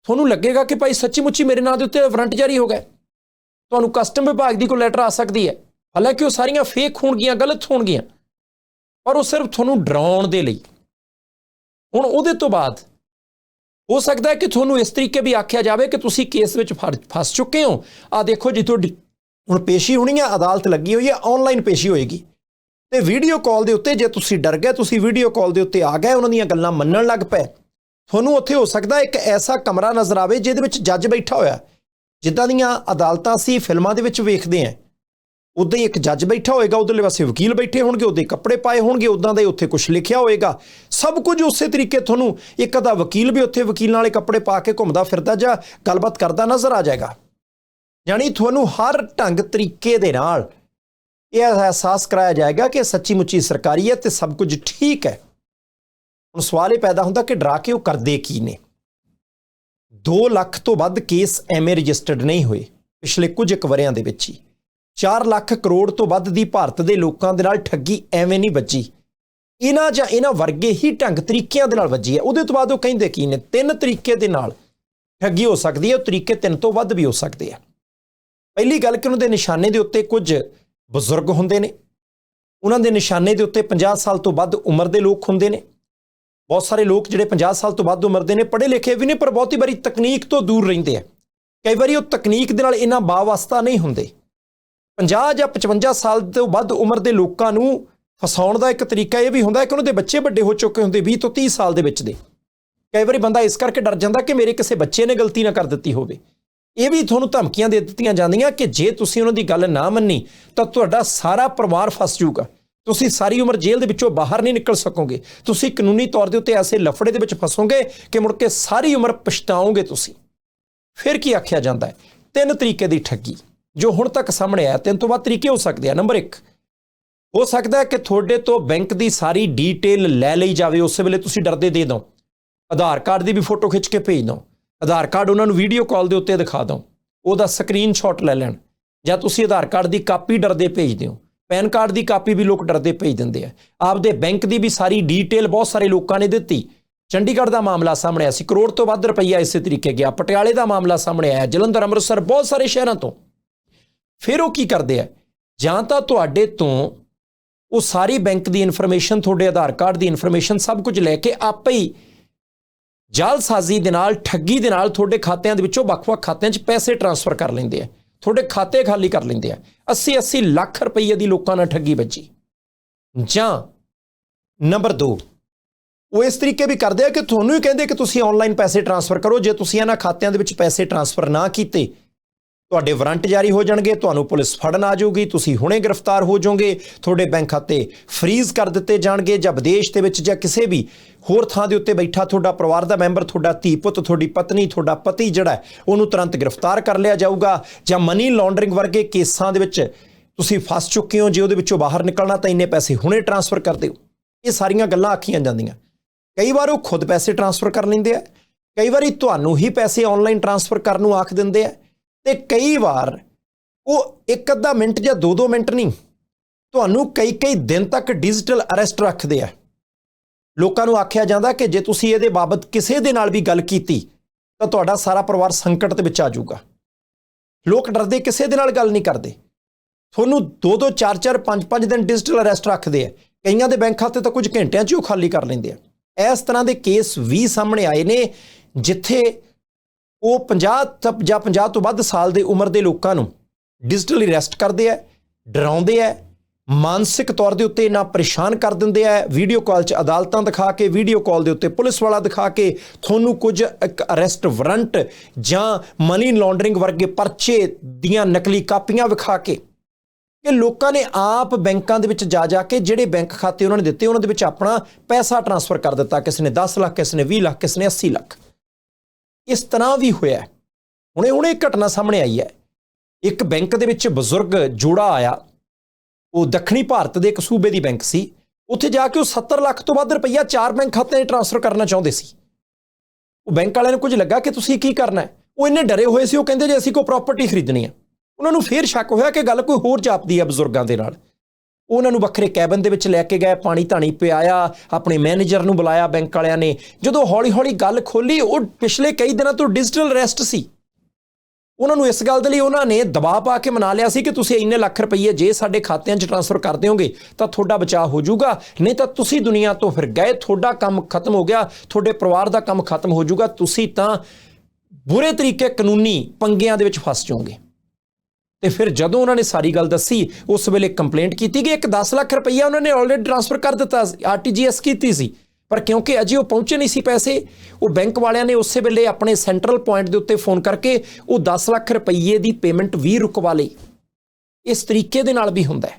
ਤੁਹਾਨੂੰ ਲੱਗੇਗਾ ਕਿ ਭਾਈ ਸੱਚੀ ਮੁੱਚੀ ਮੇਰੇ ਨਾਂ ਦੇ ਉੱਤੇ ਵਾਰੰਟ ਜਾਰੀ ਹੋ ਗਿਆ ਤੁਹਾਨੂੰ ਕਸਟਮ ਵਿਭਾਗ ਦੀ ਕੋਈ ਲੈਟਰ ਆ ਸਕਦੀ ਹੈ। ਹਾਲਾਂਕਿ ਉਹ ਸਾਰੀਆਂ ਫੇਕ ਹੋਣਗੀਆਂ, ਗਲਤ ਹੋਣਗੀਆਂ। ਪਰ ਉਹ ਸਿਰਫ ਤੁਹਾਨੂੰ ਡਰਾਉਣ ਦੇ ਲਈ। ਹੁਣ ਉਹਦੇ ਤੋਂ ਬਾਅਦ ਹੋ ਸਕਦਾ ਹੈ ਕਿ ਤੁਹਾਨੂੰ ਇਸ ਤਰੀਕੇ ਵੀ ਆਖਿਆ ਜਾਵੇ ਕਿ ਤੁਸੀਂ ਕੇਸ ਵਿੱਚ ਫੜ- ਫਸ ਚੁੱਕੇ ਹੋ। ਆ ਦੇਖੋ ਜੀ ਤੁਹਾਡੀ ਹੁਣ ਪੇਸ਼ੀ ਹੋਣੀ ਆ, ਅਦਾਲਤ ਲੱਗੀ ਹੋਈ ਹੈ ਆਨਲਾਈਨ ਪੇਸ਼ੀ ਹੋਏਗੀ। ਤੇ ਵੀਡੀਓ ਕਾਲ ਦੇ ਉੱਤੇ ਜੇ ਤੁਸੀਂ ਡਰ ਗਏ, ਤੁਸੀਂ ਵੀਡੀਓ ਕਾਲ ਦੇ ਉੱਤੇ ਆ ਗਏ, ਉਹਨਾਂ ਦੀਆਂ ਗੱਲਾਂ ਮੰਨਣ ਲੱਗ ਪਏ। ਤੁਹਾਨੂੰ ਉੱਥੇ ਹੋ ਸਕਦਾ ਇੱਕ ਐਸਾ ਕਮਰਾ ਨਜ਼ਰ ਆਵੇ ਜਿਹਦੇ ਵਿੱਚ ਜੱਜ ਬੈਠਾ ਹੋਇਆ। ਜਿੱਦਾਂ ਦੀਆਂ ਅਦਾਲਤਾਂ ਸੀ, ਫਿਲਮਾਂ ਦੇ ਵਿੱਚ ਵੇਖਦੇ ਆਂ। ਉਦਾਂ ਹੀ ਇੱਕ ਜੱਜ ਬੈਠਾ ਹੋਏਗਾ, ਉਧਰਲੇ ਪਾਸੇ ਵਕੀਲ ਬੈਠੇ ਹੋਣਗੇ ਉਹਦੇ ਕੱਪੜੇ ਪਾਏ ਹੋਣਗੇ, ਉਦਾਂ ਦੇ ਉੱਥੇ ਕੁਝ ਲਿਖਿਆ ਹੋਏਗਾ। ਸਭ ਕੁਝ ਉਸੇ ਤਰੀਕੇ ਤੁਹਾਨੂੰ ਇੱਕ ਅਦਾ ਵਕੀਲ ਵੀ ਉੱਥੇ ਵਕੀਲ ਵਾਲੇ ਕੱਪੜੇ ਪਾ ਕੇ ਘੁੰਮਦਾ ਫਿਰਦਾ ਜਾਂ ਗੱਲਬਾਤ ਕਰਦਾ ਨਜ਼ਰ ਆ ਜਾਏਗਾ। ਯਾਨੀ ਤੁਹਾਨੂੰ ਹਰ ਢੰਗ ਤਰੀਕੇ ਦੇ ਨਾਲ ਇਹ ਅਹਿਸਾਸ ਕਰਾਇਆ ਜਾਏਗਾ ਕਿ ਸੱਚੀ ਮੁੱਚੀ ਸਰਕਾਰੀ ਹੈ ਤੇ ਸਭ ਕੁਝ ਠੀਕ ਹੈ। ਹੁਣ ਸਵਾਲ ਇਹ ਪੈਦਾ ਹੁੰਦਾ ਕਿ ਡਰਾ ਕੇ ਉਹ ਕਰਦੇ ਕੀ ਨੇ? 2 ਲੱਖ ਤੋਂ ਵੱਧ ਕੇਸ ਐਵੇਂ ਰਜਿਸਟਰਡ ਨਹੀਂ ਹੋਏ ਪਿਛਲੇ ਕੁਝ ਇੱਕ ਵਰਿਆਂ ਦੇ ਵਿੱਚ ਹੀ। 4 ਲੱਖ ਕਰੋੜ ਤੋਂ ਵੱਧ ਦੀ ਭਾਰਤ ਦੇ ਲੋਕਾਂ ਦੇ ਨਾਲ ਠੱਗੀ ਐਵੇਂ ਨਹੀਂ ਵੱਜੀ। ਇਹਨਾਂ ਜਾਂ ਇਹਨਾਂ ਵਰਗੇ ਹੀ ਢੰਗ ਤਰੀਕਿਆਂ ਦੇ ਨਾਲ ਵੱਜੀ ਹੈ। ਉਹਦੇ ਤੋਂ ਬਾਅਦ ਉਹ ਕਹਿੰਦੇ ਕੀ ਨੇ, ਤਿੰਨ ਤਰੀਕੇ ਦੇ ਨਾਲ ਠੱਗੀ ਹੋ ਸਕਦੀ ਹੈ, ਉਹ ਤਰੀਕੇ ਤਿੰਨ ਤੋਂ ਵੱਧ ਵੀ ਹੋ ਸਕਦੇ ਆ। ਪਹਿਲੀ ਗੱਲ ਕਿ ਉਹਨਾਂ ਦੇ ਨਿਸ਼ਾਨੇ ਦੇ ਉੱਤੇ ਕੁਝ ਬਜ਼ੁਰਗ ਹੁੰਦੇ ਨੇ। ਉਹਨਾਂ ਦੇ ਨਿਸ਼ਾਨੇ ਦੇ ਉੱਤੇ 50 ਸਾਲ ਤੋਂ ਵੱਧ ਉਮਰ ਦੇ ਲੋਕ ਹੁੰਦੇ ਨੇ। ਬਹੁਤ ਸਾਰੇ ਲੋਕ ਜਿਹੜੇ 50 ਸਾਲ ਤੋਂ ਵੱਧ ਉਮਰ ਦੇ ਨੇ, ਪੜ੍ਹੇ ਲਿਖੇ ਵੀ ਨੇ, ਪਰ ਬਹੁਤੀ ਵਾਰੀ ਤਕਨੀਕ ਤੋਂ ਦੂਰ ਰਹਿੰਦੇ ਆ। ਕਈ ਵਾਰੀ ਉਹ ਤਕਨੀਕ ਦੇ ਨਾਲ ਇੰਨਾ ਬਾਵਾਸਤਾ ਨਹੀਂ ਹੁੰਦੇ। 50 ਜਾਂ 55 ਸਾਲ ਤੋਂ ਵੱਧ ਉਮਰ ਦੇ ਲੋਕਾਂ ਨੂੰ ਫਸਾਉਣ ਦਾ ਇੱਕ ਤਰੀਕਾ ਇਹ ਵੀ ਹੁੰਦਾ ਕਿ ਉਹਨਾਂ ਦੇ ਬੱਚੇ ਵੱਡੇ ਹੋ ਚੁੱਕੇ ਹੁੰਦੇ 20 ਤੋਂ 30 ਸਾਲ ਦੇ ਵਿੱਚ ਦੇ। ਕਈ ਵਾਰੀ ਬੰਦਾ ਇਸ ਕਰਕੇ ਡਰ ਜਾਂਦਾ ਕਿ ਮੇਰੇ ਕਿਸੇ ਬੱਚੇ ਨੇ ਗਲਤੀ ਨਾ ਕਰ ਦਿੱਤੀ ਹੋਵੇ। ਇਹ ਵੀ ਤੁਹਾਨੂੰ ਧਮਕੀਆਂ ਦੇ ਦਿੱਤੀਆਂ ਜਾਂਦੀਆਂ ਕਿ ਜੇ ਤੁਸੀਂ ਉਹਨਾਂ ਦੀ ਗੱਲ ਨਾ ਮੰਨੀ, ਤਾਂ ਤੁਹਾਡਾ ਸਾਰਾ ਪਰਿਵਾਰ ਫਸ ਜਾਊਗਾ। ਤੁਸੀਂ ਸਾਰੀ ਉਮਰ ਜੇਲ੍ਹ ਦੇ ਵਿੱਚੋਂ ਬਾਹਰ ਨਹੀਂ ਨਿਕਲ ਸਕੋਗੇ। ਤੁਸੀਂ ਕਾਨੂੰਨੀ ਤੌਰ ਦੇ ਉੱਤੇ ਐਸੇ ਲਫੜੇ ਦੇ ਵਿੱਚ ਫਸੋਗੇ ਕਿ ਮੁੜ ਕੇ ਸਾਰੀ ਉਮਰ ਪਛਤਾਓਗੇ ਤੁਸੀਂ। ਫਿਰ ਕੀ ਆਖਿਆ ਜਾਂਦਾ ਹੈ? ਤਿੰਨ ਤਰੀਕੇ ਦੀ ਠੱਗੀ। ਜੋ ਹੁਣ ਤੱਕ ਸਾਹਮਣੇ ਆਇਆ, ਤਿੰਨ ਤੋਂ ਵੱਧ ਤਰੀਕੇ ਹੋ ਸਕਦੇ ਆ। ਨੰਬਰ 1 ਹੋ ਸਕਦਾ ਹੈ ਕਿ ਤੁਹਾਡੇ ਤੋਂ ਬੈਂਕ ਦੀ ਸਾਰੀ ਡੀਟੇਲ ਲੈ ਲਈ ਜਾਵੇ, ਉਸੇ ਵੇਲੇ ਤੁਸੀਂ ਡਰਦੇ ਦੇ ਦਿਓ। ਆਧਾਰ ਕਾਰਡ ਦੀ ਵੀ ਫੋਟੋ ਖਿੱਚ ਕੇ ਭੇਜ ਦਿਓ। ਆਧਾਰ ਕਾਰਡ ਉਹਨਾਂ ਨੂੰ ਵੀਡੀਓ ਕਾਲ ਦੇ ਉੱਤੇ ਦਿਖਾ ਦਿਓ। ਉਹਦਾ ਸਕਰੀਨਸ਼ਾਟ ਲੈ ਲੈਣ। ਜਾਂ ਤੁਸੀਂ ਆਧਾਰ ਕਾਰਡ ਦੀ ਕਾਪੀ ਡਰਦੇ ਭੇਜ ਦਿਓ। ਪੈਨ ਕਾਰਡ ਦੀ ਕਾਪੀ ਵੀ ਲੋਕ ਡਰਦੇ ਭੇਜ ਦਿੰਦੇ ਆ। ਆਪਦੇ ਬੈਂਕ ਦੀ ਵੀ ਸਾਰੀ ਡੀਟੇਲ ਬਹੁਤ ਸਾਰੇ ਲੋਕਾਂ ਨੇ ਦਿੱਤੀ। ਚੰਡੀਗੜ੍ਹ ਦਾ ਮਾਮਲਾ ਸਾਹਮਣੇ ਆਇਆ ਸੀ। ਕਰੋੜ ਤੋਂ ਵੱਧ ਰੁਪਈਆ ਇਸੇ ਤਰੀਕੇ ਗਿਆ। ਪਟਿਆਲੇ ਦਾ ਮਾਮਲਾ ਸਾਹਮਣੇ ਆਇਆ। ਜਲੰਧਰ, ਅੰਮ੍ਰਿਤਸਰ, ਬਹੁਤ ਸਾਰੇ ਸ਼ਹਿਰਾਂ ਤੋਂ। ਫਿਰ ਉਹ ਕੀ ਕਰਦੇ ਆ? ਜਾਂ ਤਾਂ ਤੁਹਾਡੇ ਤੋਂ ਉਹ ਸਾਰੀ ਬੈਂਕ ਦੀ ਇਨਫੋਰਮੇਸ਼ਨ, ਤੁਹਾਡੇ ਆਧਾਰ ਕਾਰਡ ਦੀ ਇਨਫੋਰਮੇਸ਼ਨ ਸਭ ਕੁਝ ਲੈ ਕੇ ਆਪੇ ਹੀ ਜਾਲਸਾਜ਼ੀ ਦੇ ਨਾਲ, ਠੱਗੀ ਦੇ ਨਾਲ ਤੁਹਾਡੇ ਖਾਤਿਆਂ ਦੇ ਵਿੱਚੋਂ ਵੱਖ-ਵੱਖ ਖਾਤਿਆਂ 'ਚ ਪੈਸੇ ਟਰਾਂਸਫਰ ਕਰ ਲੈਂਦੇ ਆ। ਤੁਹਾਡੇ ਖਾਤੇ ਖਾਲੀ ਕਰ ਲੈਂਦੇ ਆ। 80 80 ਲੱਖ ਰੁਪਏ ਦੀ ਲੋਕਾਂ ਨਾਲ ਠੱਗੀ ਵੱਜੀ। ਜਾਂ ਨੰਬਰ 2 ਉਹ ਇਸ ਤਰੀਕੇ ਵੀ ਕਰਦੇ ਆ ਕਿ ਤੁਹਾਨੂੰ ਹੀ ਕਹਿੰਦੇ ਕਿ ਤੁਸੀਂ ਆਨਲਾਈਨ ਪੈਸੇ ਟਰਾਂਸਫਰ ਕਰੋ, ਜੇ ਤੁਸੀਂ ਇਹਨਾਂ ਖਾਤਿਆਂ ਦੇ ਵਿੱਚ ਪੈਸੇ ਟਰਾਂਸਫਰ ਨਾ ਕੀਤੇ ਤੁਹਾਡੇ ਵਾਰੰਟ ਜਾਰੀ ਹੋ ਜਾਣਗੇ, ਤੁਹਾਨੂੰ ਪੁਲਿਸ ਫੜਨ ਆ ਜਾਊਗੀ, ਤੁਸੀਂ ਹੁਣੇ ਗ੍ਰਿਫਤਾਰ ਹੋ ਜਾਓਗੇ, ਤੁਹਾਡੇ ਬੈਂਕ ਖਾਤੇ ਫ੍ਰੀਜ਼ ਕਰ ਦਿੱਤੇ ਜਾਣਗੇ ਜਾਂ ਵਿਦੇਸ਼ ਦੇ ਵਿੱਚ ਜਾਂ ਕਿਸੇ ਵੀ ਹੋਰ ਥਾਂ ਦੇ ਉੱਤੇ ਬੈਠਾ ਤੁਹਾਡਾ ਪਰਿਵਾਰ ਦਾ ਮੈਂਬਰ, ਤੁਹਾਡਾ ਧੀ ਪੁੱਤ, ਤੁਹਾਡੀ ਪਤਨੀ, ਤੁਹਾਡਾ ਪਤੀ ਜਿਹੜਾ ਉਹਨੂੰ ਤੁਰੰਤ ਗ੍ਰਿਫਤਾਰ ਕਰ ਲਿਆ ਜਾਊਗਾ ਜਾਂ ਮਨੀ ਲਾਂਡਰਿੰਗ ਵਰਗੇ ਕੇਸਾਂ ਦੇ ਵਿੱਚ ਤੁਸੀਂ ਫਸ ਚੁੱਕੇ ਹੋ, ਜੇ ਉਹਦੇ ਵਿੱਚੋਂ ਬਾਹਰ ਨਿਕਲਣਾ ਤਾਂ ਇੰਨੇ ਪੈਸੇ ਹੁਣੇ ਟਰਾਂਸਫਰ ਕਰ ਦਿਓ। ਇਹ ਸਾਰੀਆਂ ਗੱਲਾਂ ਆਖੀਆਂ ਜਾਂਦੀਆਂ। ਕਈ ਵਾਰ ਉਹ ਖੁਦ ਪੈਸੇ ਟਰਾਂਸਫਰ ਕਰ ਲੈਂਦੇ ਆ, ਕਈ ਵਾਰੀ ਤੁਹਾਨੂੰ ਹੀ ਪੈਸੇ ਆਨਲਾਈਨ ਟਰਾਂਸਫਰ ਕਰਨ ਨੂੰ ਆਖ ਦਿੰਦੇ ਆ ਤੇ ਕਈ ਵਾਰ ਉਹ ਇੱਕ ਅੱਧਾ ਮਿੰਟ ਜਾਂ ਦੋ ਦੋ ਮਿੰਟ ਨਹੀਂ, ਤੁਹਾਨੂੰ ਕਈ ਕਈ ਦਿਨ ਤੱਕ ਡਿਜੀਟਲ ਅਰੈਸਟ ਰੱਖਦੇ ਆ। ਲੋਕਾਂ ਨੂੰ ਆਖਿਆ ਜਾਂਦਾ ਕਿ ਜੇ ਤੁਸੀਂ ਇਹਦੇ ਬਾਬਤ ਕਿਸੇ ਦੇ ਨਾਲ ਵੀ ਗੱਲ ਕੀਤੀ, ਤਾਂ ਤੁਹਾਡਾ ਸਾਰਾ ਪਰਿਵਾਰ ਸੰਕਟ ਦੇ ਵਿੱਚ ਆ ਜਾਊਗਾ। ਲੋਕ ਡਰਦੇ ਕਿਸੇ ਦੇ ਨਾਲ ਗੱਲ ਨਹੀਂ ਕਰਦੇ। ਤੁਹਾਨੂੰ 2 2 4 4 5 5 ਦਿਨ ਡਿਜੀਟਲ ਅਰੈਸਟ ਰੱਖਦੇ ਆ। ਕਈਆਂ ਦੇ ਬੈਂਕ ਖਾਤੇ ਤਾਂ ਕੁਝ ਘੰਟਿਆਂ 'ਚ ਹੀ ਉਹ ਖਾਲੀ ਕਰ ਲੈਂਦੇ ਆ। ਇਸ ਤਰ੍ਹਾਂ ਦੇ ਕੇਸ ਵੀ ਸਾਹਮਣੇ ਆਏ ਨੇ, ਜਿੱਥੇ ਉਹ 50 ਜਾਂ 50 ਤੋਂ ਵੱਧ ਸਾਲ ਦੇ ਉਮਰ ਦੇ ਲੋਕਾਂ ਨੂੰ ਡਿਜੀਟਲੀ ਅਰੈਸਟ ਕਰਦੇ ਆ, ਡਰਾਉਂਦੇ ਆ, ਮਾਨਸਿਕ ਤੌਰ ਦੇ ਉੱਤੇ ਨਾ ਪਰੇਸ਼ਾਨ ਕਰ ਦਿੰਦੇ ਆ, ਵੀਡੀਓ ਕਾਲ 'ਚ ਅਦਾਲਤਾਂ ਦਿਖਾ ਕੇ, ਵੀਡੀਓ ਕਾਲ ਦੇ ਉੱਤੇ ਪੁਲਿਸ ਵਾਲਾ ਦਿਖਾ ਕੇ, ਤੁਹਾਨੂੰ ਕੁਝ ਇੱਕ ਅਰੈਸਟ ਵਾਰੰਟ ਜਾਂ ਮਨੀ ਲਾਂਡਰਿੰਗ ਵਰਗੇ ਪਰਚੇ ਦੀਆਂ ਨਕਲੀ ਕਾਪੀਆਂ ਵਿਖਾ ਕੇ। ਇਹ ਲੋਕਾਂ ਨੇ ਆਪ ਬੈਂਕਾਂ ਦੇ ਵਿੱਚ ਜਾ ਜਾ ਕੇ ਜਿਹੜੇ ਬੈਂਕ ਖਾਤੇ ਉਹਨਾਂ ਨੇ ਦਿੱਤੇ, ਉਹਨਾਂ ਦੇ ਵਿੱਚ ਆਪਣਾ ਪੈਸਾ ਟਰਾਂਸਫਰ ਕਰ ਦਿੱਤਾ। ਕਿਸੇ ਨੇ 10 ਲੱਖ, ਕਿਸੇ ਨੇ 20 ਲੱਖ, ਕਿਸੇ ਨੇ 80 ਲੱਖ। ਇਸ ਤਰ੍ਹਾਂ ਵੀ ਹੋਇਆ ਹੁਣੇ ਹੁਣੇ ਘਟਨਾ ਸਾਹਮਣੇ ਆਈ ਹੈ। ਇੱਕ ਬੈਂਕ ਦੇ ਵਿੱਚ ਬਜ਼ੁਰਗ ਜੋੜਾ ਆਇਆ। ਉਹ ਦੱਖਣੀ ਭਾਰਤ ਦੇ ਇੱਕ ਸੂਬੇ ਦੀ ਬੈਂਕ ਸੀ। ਉੱਥੇ ਜਾ ਕੇ ਉਹ 70 ਲੱਖ ਤੋਂ ਵੱਧ ਰੁਪਈਆ ਚਾਰ ਬੈਂਕ ਖਾਤਿਆਂ 'ਚ ਟਰਾਂਸਫਰ ਕਰਨਾ ਚਾਹੁੰਦੇ ਸੀ। ਉਹ ਬੈਂਕ ਵਾਲਿਆਂ ਨੂੰ ਕੁਝ ਲੱਗਾ ਕਿ ਤੁਸੀਂ ਕੀ ਕਰਨਾ ਉਹ ਇੰਨੇ ਡਰੇ ਹੋਏ ਸੀ, ਉਹ ਕਹਿੰਦੇ ਜੇ ਅਸੀਂ ਕੋਈ ਪ੍ਰਾਪਰਟੀ ਖਰੀਦਣੀ ਹੈ। ਉਹਨਾਂ ਨੂੰ ਫੇਰ ਸ਼ੱਕ ਹੋਇਆ ਕਿ ਗੱਲ ਕੋਈ ਹੋਰ ਜਾਪਦੀ ਹੈ ਬਜ਼ੁਰਗਾਂ ਦੇ ਨਾਲ। ਉਹਨਾਂ ਨੂੰ ਵੱਖਰੇ ਕੈਬਨ ਦੇ ਵਿੱਚ ਲੈ ਕੇ ਗਏ, ਪਾਣੀ ਧਾਣੀ ਪਿਆਇਆ, ਆਪਣੇ ਮੈਨੇਜਰ ਨੂੰ ਬੁਲਾਇਆ ਬੈਂਕ ਵਾਲਿਆਂ ਨੇ। ਜਦੋਂ ਹੌਲੀ-ਹੌਲੀ ਗੱਲ ਖੋਲੀ ਉਹ ਪਿਛਲੇ ਕਈ ਦਿਨਾਂ ਤੋਂ ਡਿਜੀਟਲ ਰੈਸਟ ਸੀ। ਉਹਨਾਂ ਨੂੰ ਇਸ ਗੱਲ ਦੇ ਲਈ ਉਹਨਾਂ ਨੇ ਦਬਾਅ ਪਾ ਕੇ ਮਨਾ ਲਿਆ ਸੀ ਕਿ ਤੁਸੀਂ ਇੰਨੇ ਲੱਖ ਰੁਪਏ ਜੇ ਸਾਡੇ ਖਾਤਿਆਂ 'ਚ ਟ੍ਰਾਂਸਫਰ ਕਰ ਦਿਓਗੇ, ਤਾਂ ਤੁਹਾਡਾ ਬਚਾਅ ਹੋ ਜਾਊਗਾ। ਨਹੀਂ ਤਾਂ ਤੁਸੀਂ ਦੁਨੀਆ ਤੋਂ ਫਿਰ ਗਏ, ਤੁਹਾਡਾ ਕੰਮ ਖਤਮ ਹੋ ਗਿਆ, ਤੁਹਾਡੇ ਪਰਿਵਾਰ ਦਾ ਕੰਮ ਖਤਮ ਹੋ ਜਾਊਗਾ, ਤੁਸੀਂ ਤਾਂ ਬੁਰੇ ਤਰੀਕੇ ਕਾਨੂੰਨੀ ਪੰਗਿਆਂ ਦੇ ਵਿੱਚ ਫਸ ਜਾਓਗੇ। ਤੇ ਫਿਰ ਜਦੋਂ ਉਹਨਾਂ ਨੇ ਸਾਰੀ ਗੱਲ ਦੱਸੀ, ਉਸ ਵੇਲੇ ਕੰਪਲੇਂਟ ਕੀਤੀ ਕਿ ਇੱਕ 10 ਲੱਖ ਰੁਪਈਆ ਉਹਨਾਂ ਨੇ ਆਲਰੇਡੀ ਟ੍ਰਾਂਸਫਰ ਕਰ ਦਿੱਤਾ ਆਰਟੀਜੀਐਸ ਕੀਤੀ ਸੀ। ਪਰ ਕਿਉਂਕਿ ਅਜੇ ਉਹ ਪਹੁੰਚੇ ਨਹੀਂ ਸੀ ਪੈਸੇ, ਉਹ ਬੈਂਕ ਵਾਲਿਆਂ ਨੇ ਉਸੇ ਵੇਲੇ ਆਪਣੇ ਸੈਂਟਰਲ ਪੁਆਇੰਟ ਦੇ ਉੱਤੇ ਫੋਨ ਕਰਕੇ ਉਹ 10 ਲੱਖ ਰੁਪਈਏ ਦੀ ਪੇਮੈਂਟ ਵੀ ਰੁਕਵਾ ਲਈ। ਇਸ ਤਰੀਕੇ ਦੇ ਨਾਲ ਵੀ ਹੁੰਦਾ ਹੈ।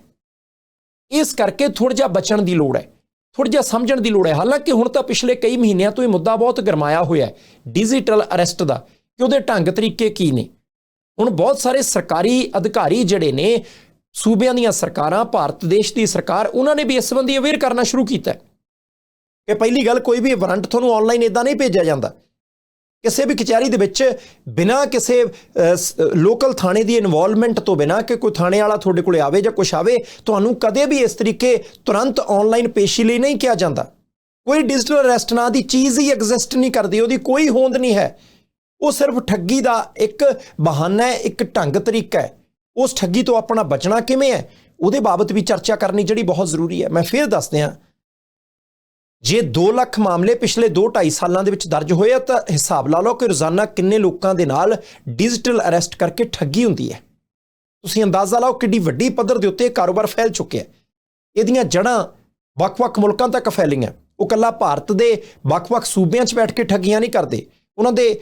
ਇਸ ਕਰਕੇ ਥੋੜਾ ਜਿਹਾ ਬਚਣ ਦੀ ਲੋੜ ਹੈ। ਥੋੜਾ ਜਿਹਾ ਸਮਝਣ ਦੀ ਲੋੜ ਹੈ। ਹਾਲਾਂਕਿ ਹੁਣ ਤਾਂ ਪਿਛਲੇ ਕਈ ਮਹੀਨਿਆਂ ਤੋਂ ਇਹ ਮੁੱਦਾ ਬਹੁਤ ਗਰਮਾਇਆ ਹੋਇਆ ਹੈ। ਡਿਜੀਟਲ ਅਰੈਸਟ ਦਾ, ਕਿ ਉਹਦੇ ਢੰਗ ਤਰੀਕੇ ਕੀ ਨੇ? ਹੁਣ ਬਹੁਤ ਸਾਰੇ ਸਰਕਾਰੀ ਅਧਿਕਾਰੀ ਜਿਹੜੇ ਨੇ, ਸੂਬਿਆਂ ਦੀਆਂ ਸਰਕਾਰਾਂ, ਭਾਰਤ ਦੇਸ਼ ਦੀ ਸਰਕਾਰ, ਉਹਨਾਂ ਨੇ ਵੀ ਇਸ ਸੰਬੰਧੀ ਅਵੇਅਰ ਕਰਨਾ ਸ਼ੁਰੂ ਕੀਤਾ ਕਿ ਪਹਿਲੀ ਗੱਲ ਕੋਈ ਵੀ ਵਾਰੰਟ ਤੁਹਾਨੂੰ ਆਨਲਾਈਨ ਇਦਾਂ ਨਹੀਂ ਭੇਜਿਆ ਜਾਂਦਾ। ਕਿਸੇ ਵੀ ਕਚਹਿਰੀ ਦੇ ਵਿੱਚ ਬਿਨਾਂ ਕਿਸੇ ਲੋਕਲ ਥਾਣੇ ਦੀ ਇਨਵੋਲਵਮੈਂਟ ਤੋਂ ਬਿਨਾਂ ਕਿ ਕੋਈ ਥਾਣੇ ਵਾਲਾ ਤੁਹਾਡੇ ਕੋਲੇ ਆਵੇ ਜਾਂ ਕੁਝ ਆਵੇ, ਤੁਹਾਨੂੰ ਕਦੇ ਵੀ ਇਸ ਤਰੀਕੇ ਤੁਰੰਤ ਆਨਲਾਈਨ ਪੇਸ਼ੀ ਲਈ ਨਹੀਂ ਕਿਹਾ ਜਾਂਦਾ। ਕੋਈ ਡਿਜੀਟਲ ਅਰੈਸਟ ਨਾਂ ਦੀ, ਚੀਜ਼ ਹੀ ਐਗਜ਼ਿਸਟ ਨਹੀਂ ਕਰਦੀ, ਉਹਦੀ ਕੋਈ ਹੋਂਦ ਨਹੀਂ ਹੈ। ਉਹ ਸਿਰਫ ਠੱਗੀ ਦਾ ਇੱਕ ਬਹਾਨਾ ਹੈ, ਇੱਕ ਢੰਗ ਤਰੀਕਾ ਹੈ। ਉਸ ਠੱਗੀ ਤੋਂ ਆਪਣਾ ਬਚਣਾ ਕਿਵੇਂ ਹੈ, ਉਹਦੇ ਬਾਬਤ ਵੀ ਚਰਚਾ ਕਰਨੀ ਜਿਹੜੀ ਬਹੁਤ ਜ਼ਰੂਰੀ ਹੈ। ਮੈਂ ਫਿਰ ਦੱਸਦੇ ਹਾਂ, ਜੇ 2 ਲੱਖ ਮਾਮਲੇ ਪਿਛਲੇ 2.5 ਸਾਲਾਂ ਦੇ ਵਿੱਚ ਦਰਜ ਹੋਏ ਆ, ਤਾਂ ਹਿਸਾਬ ਲਾ ਲਓ ਕਿ ਰੋਜ਼ਾਨਾ ਕਿੰਨੇ ਲੋਕਾਂ ਦੇ ਨਾਲ ਡਿਜੀਟਲ ਅਰੈਸਟ ਕਰਕੇ ਠੱਗੀ ਹੁੰਦੀ ਹੈ। ਤੁਸੀਂ ਅੰਦਾਜ਼ਾ ਲਾਓ ਕਿੱਡੀ ਵੱਡੀ ਪੱਧਰ ਦੇ ਉੱਤੇ ਇਹ ਕਾਰੋਬਾਰ ਫੈਲ ਚੁੱਕਿਆ ਇਹਦੀਆਂ ਜੜ੍ਹਾਂ ਵੱਖ-ਵੱਖ ਮੁਲਕਾਂ ਤੱਕ ਫੈਲੀਆਂ। ਉਹ ਕੱਲਾ ਭਾਰਤ ਦੇ ਵੱਖ-ਵੱਖ ਸੂਬਿਆਂ 'ਚ ਬੈਠ ਕੇ ਠੱਗੀਆਂ ਨਹੀਂ ਕਰਦੇ। ਉਹਨਾਂ ਦੇ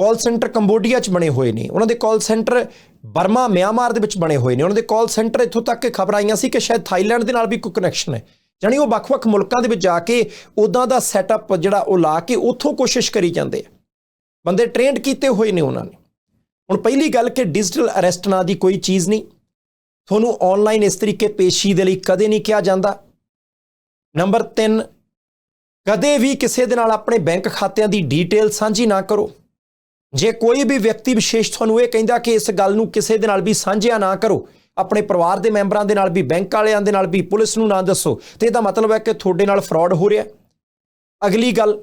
ਕਾਲ ਸੈਂਟਰ ਕੰਬੋਡੀਆ 'ਚ ਬਣੇ ਹੋਏ ਨੇ। ਉਹਨਾਂ ਦੇ ਕਾਲ ਸੈਂਟਰ ਬਰਮਾ, ਮਿਆਂਮਾਰ ਦੇ ਵਿੱਚ ਬਣੇ ਹੋਏ ਨੇ। ਉਹਨਾਂ ਦੇ ਕਾਲ ਸੈਂਟਰ ਇੱਥੋਂ ਤੱਕ ਕਿ ਖਬਰ ਆਈਆਂ ਸੀ ਕਿ ਸ਼ਾਇਦ ਥਾਈਲੈਂਡ ਦੇ ਨਾਲ ਵੀ ਕੋਈ ਕਨੈਕਸ਼ਨ ਹੈ। ਜਾਨੀ ਉਹ ਵੱਖ-ਵੱਖ ਮੁਲਕਾਂ ਦੇ ਵਿੱਚ ਜਾ ਕੇ ਉਦਾਂ ਦਾ ਸੈਟਅਪ ਜਿਹੜਾ ਉਹ ਲਾ ਕੇ ਉੱਥੋਂ ਕੋਸ਼ਿਸ਼ ਕਰੀ ਜਾਂਦੇ ਆ। ਬੰਦੇ ਟ੍ਰੇਨਡ ਕੀਤੇ ਹੋਏ ਨੇ ਉਹਨਾਂ ਨੇ। ਹੁਣ ਪਹਿਲੀ ਗੱਲ ਕਿ ਡਿਜੀਟਲ ਅਰੈਸਟ ਨਾਂ ਦੀ ਕੋਈ ਚੀਜ਼ ਨਹੀਂ। ਤੁਹਾਨੂੰ ਆਨਲਾਈਨ ਇਸ ਤਰੀਕੇ ਪੇਸ਼ੀ ਦੇ ਲਈ ਕਦੇ ਨਹੀਂ ਕਿਹਾ ਜਾਂਦਾ। ਨੰਬਰ 3 ਕਦੇ ਵੀ ਕਿਸੇ ਦੇ ਨਾਲ ਆਪਣੇ ਬੈਂਕ ਖਾਤਿਆਂ ਦੀ ਡੀਟੇਲ ਸਾਂਝੀ ਨਾ ਕਰੋ। ਜੇ ਕੋਈ ਵੀ ਵਿਅਕਤੀ ਵਿਸ਼ੇਸ਼ ਤੁਹਾਨੂੰ ਇਹ ਕਹਿੰਦਾ ਕਿ ਇਸ ਗੱਲ ਨੂੰ ਕਿਸੇ ਦੇ ਨਾਲ ਵੀ ਸਾਂਝਿਆ ਨਾ ਕਰੋ, ਆਪਣੇ ਪਰਿਵਾਰ ਦੇ ਮੈਂਬਰਾਂ ਦੇ ਨਾਲ ਵੀ, ਬੈਂਕ ਵਾਲਿਆਂ ਦੇ ਨਾਲ ਵੀ, ਪੁਲਿਸ ਨੂੰ ਨਾ ਦੱਸੋ, ਤੇ ਇਹਦਾ ਮਤਲਬ ਹੈ ਕਿ ਤੁਹਾਡੇ ਨਾਲ ਫਰਾਡ ਹੋ ਰਿਹਾ ਅਗਲੀ ਗੱਲ,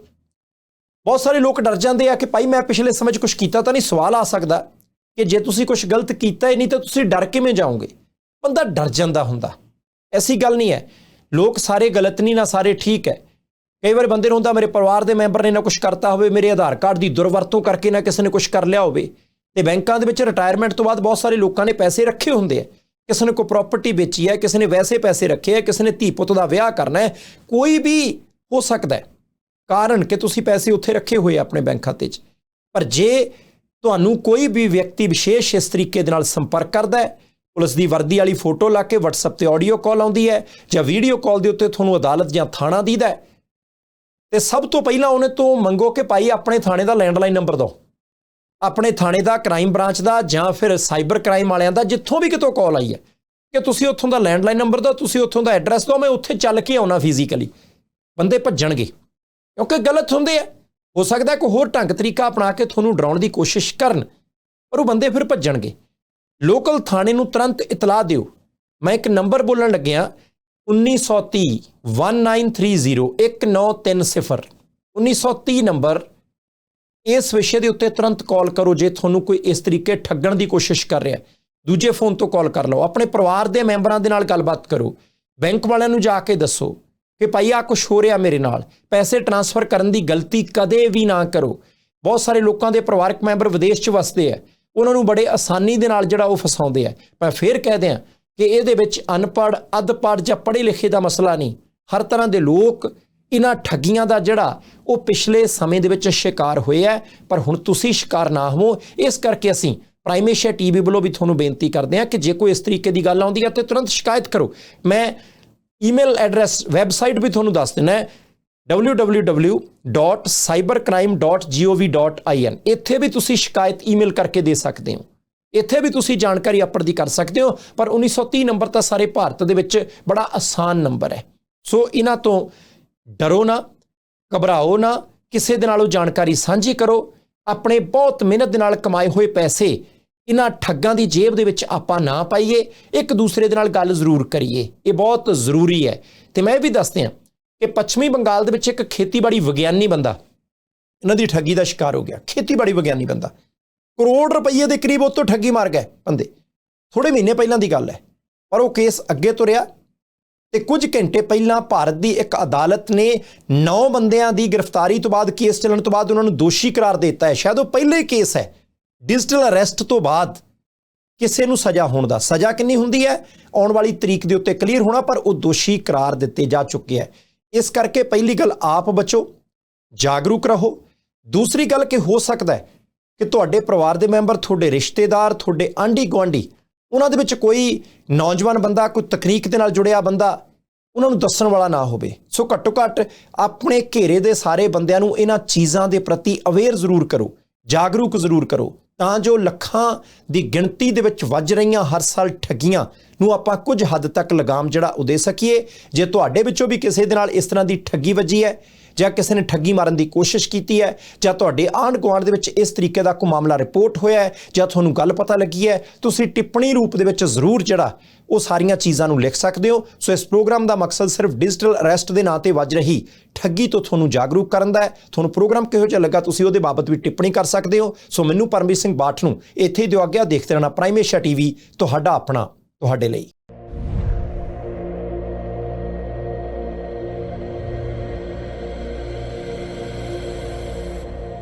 ਬਹੁਤ ਸਾਰੇ ਲੋਕ ਡਰ ਜਾਂਦੇ ਆ ਕਿ ਭਾਈ ਮੈਂ ਪਿਛਲੇ ਸਮੇਂ 'ਚ ਕੁਝ ਕੀਤਾ ਤਾਂ ਨਹੀਂ, ਸਵਾਲ ਆ ਸਕਦਾ ਕਿ ਜੇ ਤੁਸੀਂ ਕੁਝ ਗਲਤ ਕੀਤਾ ਹੀ ਨਹੀਂ ਤਾਂ ਤੁਸੀਂ ਡਰ ਕਿਵੇਂ ਜਾਓਗੇ? ਬੰਦਾ ਡਰ ਜਾਂਦਾ ਹੁੰਦਾ। ਐਸੀ ਗੱਲ ਨਹੀਂ ਹੈ। ਲੋਕ ਸਾਰੇ ਗਲਤ ਨਹੀਂ ਨਾ ਸਾਰੇ ਠੀਕ ਹੈ। ਕਈ ਵਾਰ ਬੰਦੇ ਨੂੰ ਹੁੰਦਾ, ਮੇਰੇ ਪਰਿਵਾਰ ਦੇ ਮੈਂਬਰ ਨੇ ਨਾ ਕੁਝ ਕਰਤਾ ਹੋਵੇ, ਮੇਰੇ ਆਧਾਰ ਕਾਰਡ ਦੀ ਦੁਰਵਰਤੋਂ ਕਰਕੇ ਨਾ ਕਿਸੇ ਨੇ ਕੁਝ ਕਰ ਲਿਆ ਹੋਵੇ। ਤੇ ਬੈਂਕਾਂ ਦੇ ਵਿੱਚ ਰਿਟਾਇਰਮੈਂਟ ਤੋਂ ਬਾਅਦ ਬਹੁਤ ਸਾਰੇ ਲੋਕਾਂ ਨੇ ਪੈਸੇ ਰੱਖੇ ਹੁੰਦੇ ਆ। ਕਿਸੇ ਨੇ ਕੋਈ ਪ੍ਰਾਪਰਟੀ ਵੇਚੀ ਹੈ, ਕਿਸੇ ਨੇ ਵੈਸੇ ਪੈਸੇ ਰੱਖੇ ਆ ਕਿਸੇ ਨੇ ਧੀ ਪੁੱਤ ਦਾ ਵਿਆਹ ਕਰਨਾ ਹੈ, ਕੋਈ ਵੀ ਹੋ ਸਕਦਾ ਹੈ। ਕਾਰਨ ਕਿ ਤੁਸੀਂ ਪੈਸੇ ਉੱਥੇ ਰੱਖੇ ਹੋਏ ਆਪਣੇ ਬੈਂਕ ਖਾਤੇ 'ਚ। ਪਰ ਜੇ ਤੁਹਾਨੂੰ ਕੋਈ ਵੀ ਵਿਅਕਤੀ ਵਿਸ਼ੇਸ਼ ਇਸ ਤਰੀਕੇ ਦੇ ਨਾਲ ਸੰਪਰਕ ਕਰਦਾ ਹੈ, ਪੁਲਿਸ ਦੀ ਵਰਦੀ ਵਾਲੀ ਫੋਟੋ ਲਾ ਕੇ WhatsApp ਤੇ ਆਡੀਓ ਕਾਲ ਆਉਂਦੀ ਹੈ ਜਾਂ ਵੀਡੀਓ ਕਾਲ ਦੇ ਉੱਤੇ ਤੁਹਾਨੂੰ ਅਦਾਲਤ ਜਾਂ ਥਾਣਾ ਦੀਦਾ ਹੈ ਤੇ ਸਭ ਤੋਂ ਪਹਿਲਾਂ ਉਹਨੇ ਤੋਂ ਮੰਗੋ ਕਿ ਭਾਈ ਆਪਣੇ ਥਾਣੇ ਦਾ ਲੈਂਡਲਾਈਨ ਨੰਬਰ ਦਿਓ। ਆਪਣੇ ਥਾਣੇ ਦਾ ਕ੍ਰਾਈਮ ਬ੍ਰਾਂਚ ਦਾ ਜਾਂ ਫਿਰ ਸਾਈਬਰ ਕ੍ਰਾਈਮ ਵਾਲਿਆਂ ਦਾ ਜਿੱਥੋਂ ਵੀ ਕਿਤੋਂ ਕਾਲ ਆਈ ਹੈ ਕਿ ਤੁਸੀਂ ਉੱਥੋਂ ਦਾ ਲੈਂਡਲਾਈਨ ਨੰਬਰ ਦਿਓ, ਤੁਸੀਂ ਉੱਥੋਂ ਦਾ ਐਡਰੈਸ ਦਿਓ, ਮੈਂ ਉੱਥੇ ਚੱਲ ਕੇ ਆਉਣਾ ਫਿਜ਼ੀਕਲੀ ਬੰਦੇ ਭੱਜਣਗੇ। ਕਿਉਂਕਿ ਗਲਤ ਹੁੰਦੇ ਆ। ਹੋ ਸਕਦਾ ਕੋਈ ਹੋਰ ਢੰਗ ਤਰੀਕਾ ਅਪਣਾ ਕੇ ਤੁਹਾਨੂੰ ਡਰਾਉਣ ਦੀ ਕੋਸ਼ਿਸ਼ ਕਰਨ, ਪਰ ਉਹ ਬੰਦੇ ਫਿਰ ਭੱਜਣਗੇ। ਲੋਕਲ ਥਾਣੇ ਨੂੰ ਤੁਰੰਤ ਇਤਲਾਹ ਦਿਓ। ਮੈਂ ਇੱਕ ਨੰਬਰ ਬੋਲਣ ਲੱਗਿਆ 1930 1930 1930 1930 ਨੰਬਰ ਇਸ ਵਿਸ਼ੇ ਦੇ ਉੱਤੇ ਤੁਰੰਤ ਕਾਲ ਕਰੋ ਜੇ ਤੁਹਾਨੂੰ ਕੋਈ ਇਸ ਤਰੀਕੇ ਠੱਗਣ ਦੀ ਕੋਸ਼ਿਸ਼ ਕਰ ਰਿਹਾ ਦੂਜੇ ਫੋਨ ਤੋਂ ਕਾਲ ਕਰ ਲਓ ਆਪਣੇ ਪਰਿਵਾਰ ਦੇ ਮੈਂਬਰਾਂ ਦੇ ਨਾਲ ਗੱਲਬਾਤ ਕਰੋ ਬੈਂਕ ਵਾਲਿਆਂ ਨੂੰ ਜਾ ਕੇ ਦੱਸੋ ਕਿ ਭਾਈ ਆ ਕੁਝ ਹੋ ਰਿਹਾ ਮੇਰੇ ਨਾਲ ਪੈਸੇ ਟ੍ਰਾਂਸਫਰ ਕਰਨ ਦੀ ਗਲਤੀ ਕਦੇ ਵੀ ਨਾ ਕਰੋ ਬਹੁਤ ਸਾਰੇ ਲੋਕਾਂ ਦੇ ਪਰਿਵਾਰਕ ਮੈਂਬਰ ਵਿਦੇਸ਼ 'ਚ ਵਸਦੇ ਆ ਉਹਨਾਂ ਨੂੰ ਬੜੇ ਆਸਾਨੀ ਦੇ ਨਾਲ ਜਿਹੜਾ ਉਹ ਫਸਾਉਂਦੇ ਆ ਮੈਂ ਫੇਰ ਕਹਿ ਦਿਆਂ ਕਿ ਇਹਦੇ ਵਿੱਚ ਅਨਪੜ ਅਧਪੜ ਜਾਂ ਪੜ੍ਹੇ ਲਿਖੇ ਦਾ ਮਸਲਾ ਨਹੀਂ। ਹਰ ਤਰ੍ਹਾਂ ਦੇ ਲੋਕ ਇਹਨਾਂ ਠੱਗੀਆਂ ਦਾ ਜਿਹੜਾ ਉਹ ਪਿਛਲੇ ਸਮੇਂ ਦੇ ਵਿੱਚ ਸ਼ਿਕਾਰ ਹੋਏ ਆ ਪਰ ਹੁਣ ਤੁਸੀਂ ਸ਼ਿਕਾਰ ਨਾ ਹੋਵੋ। ਇਸ ਕਰਕੇ ਅਸੀਂ ਪ੍ਰਾਈਮ ਏਸ਼ੀਆ ਟੀਵੀ ਵੱਲੋਂ ਵੀ ਤੁਹਾਨੂੰ ਬੇਨਤੀ ਕਰਦੇ ਹਾਂ ਕਿ ਜੇ ਕੋਈ ਇਸ ਤਰੀਕੇ ਦੀ ਗੱਲ ਆਉਂਦੀ ਹੈ ਤੇ ਤੁਰੰਤ ਸ਼ਿਕਾਇਤ ਕਰੋ। ਮੈਂ ਈਮੇਲ ਐਡਰੈਸ, ਵੈਬਸਾਈਟ ਵੀ ਤੁਹਾਨੂੰ ਦੱਸ ਦਿੰਦਾ ਹੈ, www.cybercrime.gov.in ਇੱਥੇ ਵੀ ਤੁਸੀਂ ਸ਼ਿਕਾਇਤ ਈਮੇਲ ਕਰਕੇ ਦੇ ਸਕਦੇ ਹੋ। ਇੱਥੇ ਵੀ ਤੁਸੀਂ ਜਾਣਕਾਰੀ ਆਪਰਦੀ ਕਰ ਸਕਦੇ ਹੋ, ਪਰ 1930 ਨੰਬਰ ਤਾਂ ਸਾਰੇ ਭਾਰਤ ਦੇ ਵਿੱਚ ਬੜਾ ਆਸਾਨ ਨੰਬਰ ਹੈ। ਸੋ ਇਹਨਾਂ ਤੋਂ ਡਰੋ ਨਾ, ਘਬਰਾਓ ਨਾ, ਕਿਸੇ ਦੇ ਨਾਲੋਂ ਜਾਣਕਾਰੀ ਸਾਂਝੀ ਕਰੋ, ਆਪਣੇ ਬਹੁਤ ਮਿਹਨਤ ਦੇ ਨਾਲ ਕਮਾਏ ਹੋਏ ਪੈਸੇ ਇਹਨਾਂ ਠੱਗਾਂ ਦੀ ਜੇਬ ਦੇ ਵਿੱਚ ਆਪਾਂ ਨਾ ਪਾਈਏ, ਇੱਕ ਦੂਸਰੇ ਦੇ ਨਾਲ ਗੱਲ ਜ਼ਰੂਰ ਕਰੀਏ, ਇਹ ਬਹੁਤ ਜ਼ਰੂਰੀ ਹੈ। ਤੇ ਮੈਂ ਇਹ ਵੀ ਦੱਸਦੇ ਹਾਂ ਕਿ ਪੱਛਮੀ ਬੰਗਾਲ ਦੇ ਵਿੱਚ ਇੱਕ ਖੇਤੀਬਾੜੀ ਵਿਗਿਆਨੀ ਬੰਦਾ, ਇਹਨਾਂ ਦੀ ਠੱਗੀ ਦਾ ਸ਼ਿਕਾਰ ਹੋ ਗਿਆ, ਖੇਤੀਬਾੜੀ ਵਿਗਿਆਨੀ ਬੰਦਾ। ਕਰੋੜ ਰੁਪਏ ਦੇ ਕਰੀਬ ਉਹ ਤੋਂ ਠੱਗੀ ਮਾਰ ਗਏ ਬੰਦੇ। ਥੋੜੇ ਮਹੀਨੇ ਪਹਿਲਾਂ ਦੀ ਗੱਲ ਹੈ। ਪਰ ਉਹ ਕੇਸ ਅੱਗੇ ਤੁਰਿਆ ਤੇ ਕੁਝ ਘੰਟੇ ਪਹਿਲਾਂ ਭਾਰਤ ਦੀ ਇੱਕ ਅਦਾਲਤ ਨੇ 9 ਬੰਦਿਆਂ ਦੀ ਗ੍ਰਿਫਤਾਰੀ ਤੋਂ ਬਾਅਦ, ਕੇਸ ਚੱਲਣ ਤੋਂ ਬਾਅਦ ਉਹਨਾਂ ਨੂੰ ਦੋਸ਼ੀ ਕਰਾਰ ਦੇ ਦਿੱਤਾ ਹੈ। ਸ਼ਾਇਦ ਉਹ ਪਹਿਲੇ ਕੇਸ ਹੈ। ਡਿਜੀਟਲ ਅਰੈਸਟ ਤੋਂ ਬਾਅਦ ਕਿਸੇ ਨੂੰ ਸਜ਼ਾ ਹੋਣ ਦਾ। ਸਜ਼ਾ ਕਿੰਨੀ ਹੁੰਦੀ ਹੈ? ਆਉਣ ਵਾਲੀ ਤਰੀਕ ਦੇ ਉੱਤੇ ਕਲੀਅਰ ਹੋਣਾ, ਪਰ ਉਹ ਦੋਸ਼ੀ ਕਰਾਰ ਦਿੱਤੇ ਜਾ ਚੁੱਕੇ ਹੈ। ਇਸ ਕਰਕੇ ਪਹਿਲੀ ਗੱਲ ਆਪ ਬਚੋ, ਜਾਗਰੂਕ ਰਹੋ। ਦੂਸਰੀ ਗੱਲ ਕਿ ਹੋ ਸਕਦਾ ਹੈ ਕਿ ਤੁਹਾਡੇ ਪਰਿਵਾਰ ਦੇ ਮੈਂਬਰ, ਤੁਹਾਡੇ ਰਿਸ਼ਤੇਦਾਰ, ਤੁਹਾਡੇ ਆਂਢੀ ਗੁਆਂਢੀ ਉਹਨਾਂ ਦੇ ਵਿੱਚ ਕੋਈ ਨੌਜਵਾਨ ਬੰਦਾ, ਕੋਈ ਤਕਨੀਕ ਦੇ ਨਾਲ ਜੁੜਿਆ ਬੰਦਾ ਉਹਨਾਂ ਨੂੰ ਦੱਸਣ ਵਾਲਾ ਨਾ ਹੋਵੇ। ਸੋ ਘੱਟੋ ਘੱਟ ਆਪਣੇ ਘੇਰੇ ਦੇ ਸਾਰੇ ਬੰਦਿਆਂ ਨੂੰ ਇਹਨਾਂ ਚੀਜ਼ਾਂ ਦੇ ਪ੍ਰਤੀ ਅਵੇਅਰ ਜ਼ਰੂਰ ਕਰੋ, ਜਾਗਰੂਕ ਜ਼ਰੂਰ ਕਰੋ, ਤਾਂ ਜੋ ਲੱਖਾਂ ਦੀ ਗਿਣਤੀ ਦੇ ਵਿੱਚ ਵੱਜ ਰਹੀਆਂ ਹਰ ਸਾਲ ਠੱਗੀਆਂ ਨੂੰ ਆਪਾਂ ਕੁਝ ਹੱਦ ਤੱਕ ਲਗਾਮ ਜਿਹੜਾ ਉਹ ਦੇ ਸਕੀਏ। ਜੇ ਤੁਹਾਡੇ ਵਿੱਚੋਂ ਵੀ ਕਿਸੇ ਦੇ ਨਾਲ ਇਸ ਤਰ੍ਹਾਂ ਦੀ ਠੱਗੀ ਵੱਜੀ ਹੈ ਜਾਂ ਕਿਸੇ ਨੇ ਠੱਗੀ ਮਾਰਨ ਦੀ ਕੋਸ਼ਿਸ਼ ਕੀਤੀ ਹੈ, ਜਾਂ ਤੁਹਾਡੇ ਆਂਢ ਗੁਆਂਢ ਦੇ ਵਿੱਚ ਇਸ ਤਰੀਕੇ ਦਾ ਕੋਈ ਮਾਮਲਾ ਰਿਪੋਰਟ ਹੋਇਆ ਹੈ, ਜਾਂ ਤੁਹਾਨੂੰ ਗੱਲ ਪਤਾ ਲੱਗੀ ਹੈ, ਤੁਸੀਂ ਟਿੱਪਣੀ ਰੂਪ ਦੇ ਵਿੱਚ ਜ਼ਰੂਰ ਜਿਹੜਾ ਉਹ ਸਾਰੀਆਂ ਚੀਜ਼ਾਂ ਨੂੰ ਲਿਖ ਸਕਦੇ ਹੋ। ਸੋ ਇਸ ਪ੍ਰੋਗਰਾਮ ਦਾ ਮਕਸਦ ਸਿਰਫ ਡਿਜੀਟਲ ਅਰੈਸਟ ਦੇ ਨਾਂ ਤੇ ਵੱਜ ਰਹੀ ਠੱਗੀ ਤੋਂ ਤੁਹਾਨੂੰ ਜਾਗਰੂਕ ਕਰਨ ਦਾ ਹੈ। ਤੁਹਾਨੂੰ ਪ੍ਰੋਗਰਾਮ ਕਿਹੋ ਜਿਹਾ ਲੱਗਾ, ਤੁਸੀਂ ਉਹਦੇ ਬਾਬਤ ਵੀ ਟਿੱਪਣੀ ਕਰ ਸਕਦੇ ਹੋ। ਸੋ ਮੈਨੂੰ ਪਰਮਜੀਤ ਸਿੰਘ ਬਾਠ ਨੂੰ ਇੱਥੇ ਹੀ ਦਿਓ ਆਗਿਆ, ਦੇਖਦੇ ਰਹਿਣਾ ਪ੍ਰਾਈਮੇਸ਼ਾ ਏਸ਼ੀਆ ਟੀਵੀ, ਤੁਹਾਡਾ ਆਪਣਾ, ਤੁਹਾਡੇ ਲਈ।